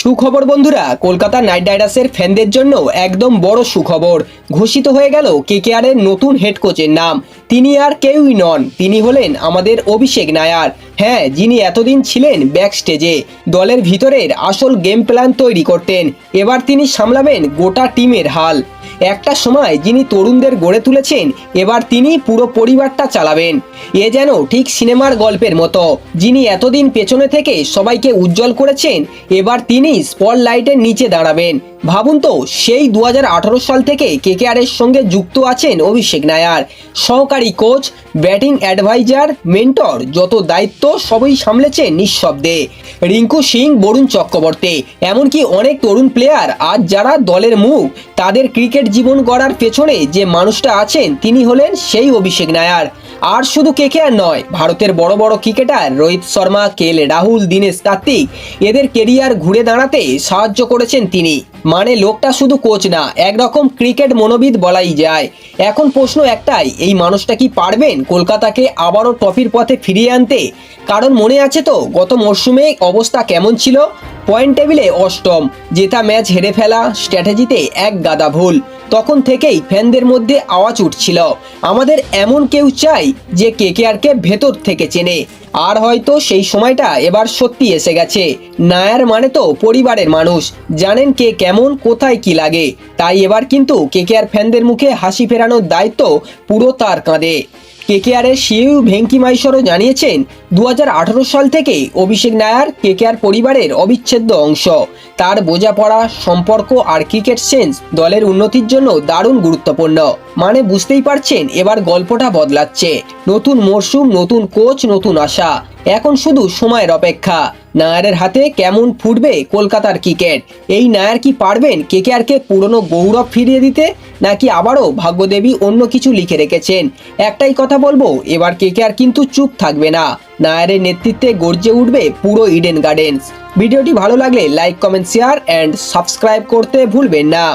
সুখবর বন্ধুরা, কলকাতা নাইট রাইডার্সের ফ্যানদের জন্য একদম বড় সুখবর। ঘোষিত হয়ে গেল কেকেআরের নতুন হেড কোচের নাম। তিনি আর কেউই নন, তিনি হলেন আমাদের অভিষেক নায়ার। হ্যাঁ যিনি এতদিন ছিলেন ব্যাক স্টেজে দলের ভিতরের আসল গেম প্ল্যান তৈরি করতেন। এবার তিনি সামলাবেন গোটা টিমের হাল। একটা সময় যিনি তরুণদের গড়ে তুলেছেন, এবার তিনি পুরো পরিবারটা চালাবেন। এ যেন ঠিক সিনেমার গল্পের মতো। যিনি এতদিন পেছনে থেকে সবাইকে উজ্জ্বল করেছেন, এবার তিনি স্পটলাইটের নিচে দাঁড়াবেন। ভাবুন তো, সেই দু হাজার আঠারো সাল থেকে কেকেআরের সঙ্গে যুক্ত আছেন অভিষেক নায়ার। সহকারী কোচ, ব্যাটিং অ্যাডভাইজার, মেন্টর, যত দায়িত্ব সবই সামলেছেন নিঃশব্দে। রিঙ্কু সিং, বরুণ চক্রবর্তী। এমনকি অনেক তরুণ প্লেয়ার আজ যারা দলের মুখ, তাদের ক্রিকেট জীবন গড়ার পেছনে যে মানুষটা আছেন তিনি হলেন সেই অভিষেক নায়ার। আর শুধু কে কেকেআর নয়, ভারতের বড় বড় cricketer Rohit Sharma, K L Rahul, Dinesh Karthik, এদের কেরিয়ার ঘুরে দাঁড়াতে সাহায্য করেছেন তিনি। মানে লোকটা শুধু কোচ না, একরকম ক্রিকেট মনোবিদ বলাই যায়। এখন প্রশ্ন একটাই, এই মানুষটা কি পারবেন কলকাতাকে আবারও ট্রফির পথে ফিরিয়ে আনতে? কারণ মনে আছে তো, গত মরশুমে অবস্থা কেমন ছিল? পয়েন্ট টেবিলে অষ্টম, জেতা ম্যাচ হেরে ফেলা, স্ট্র্যাটেজিতে এক গাদা ভুল। তখন থেকেই ফ্যানদের মধ্যে আওয়াজ উঠছিল। আমাদের এমন কেউ চাই যে কেকেআরকে ভেতর থেকে চেনে। আর হয়তো সেই সময়টা এবার সত্যি এসে গেছে। নায়ার মানে তো পরিবারের মানুষ। জানেন কে কেমন, কোথায় কি লাগে। তাই এবার কিন্তু কে কে আর ফ্যানদের মুখে হাসি ফেরানোর দায়িত্ব পুরো তার কাঁধে। কেকেআরের সিইউ ভেঙ্কি মাইশরও জানিয়েছেন দু হাজার আঠারো সাল থেকে অভিষেক নায়ার কেকেআর পরিবারের অবিচ্ছেদ্য অংশ। তার বোঝাপড়া, সম্পর্ক আর ক্রিকেট সেন্স দলের উন্নতির জন্য দারুণ গুরুত্বপূর্ণ। মানে বুঝতেই পারছেন, এবার গল্পটা বদলাচ্ছে। নতুন মরশুম, নতুন কোচ, নতুন আশা। এখন শুধু সময়ের অপেক্ষা। নায়ারের হাতে কেমন ফুটবে কলকাতার ক্রিকেট? এই নায়ার কি পারবেন কেকেআরকে পুরনো গৌরব ফিরিয়ে দিতে? নাকি আবারও ভাগ্যদেবী অন্য কিছু লিখে রেখেছেন? একটাই কথা বলব, এবার কেকেআর কিন্তু চুপ থাকবে না। নায়ারের নেতৃত্বে গর্জে উঠবে পুরো ইডেন গার্ডেন্স। ভিডিওটি ভালো লাগলে like, comment, share, and subscribe করতে ভুলবেন না।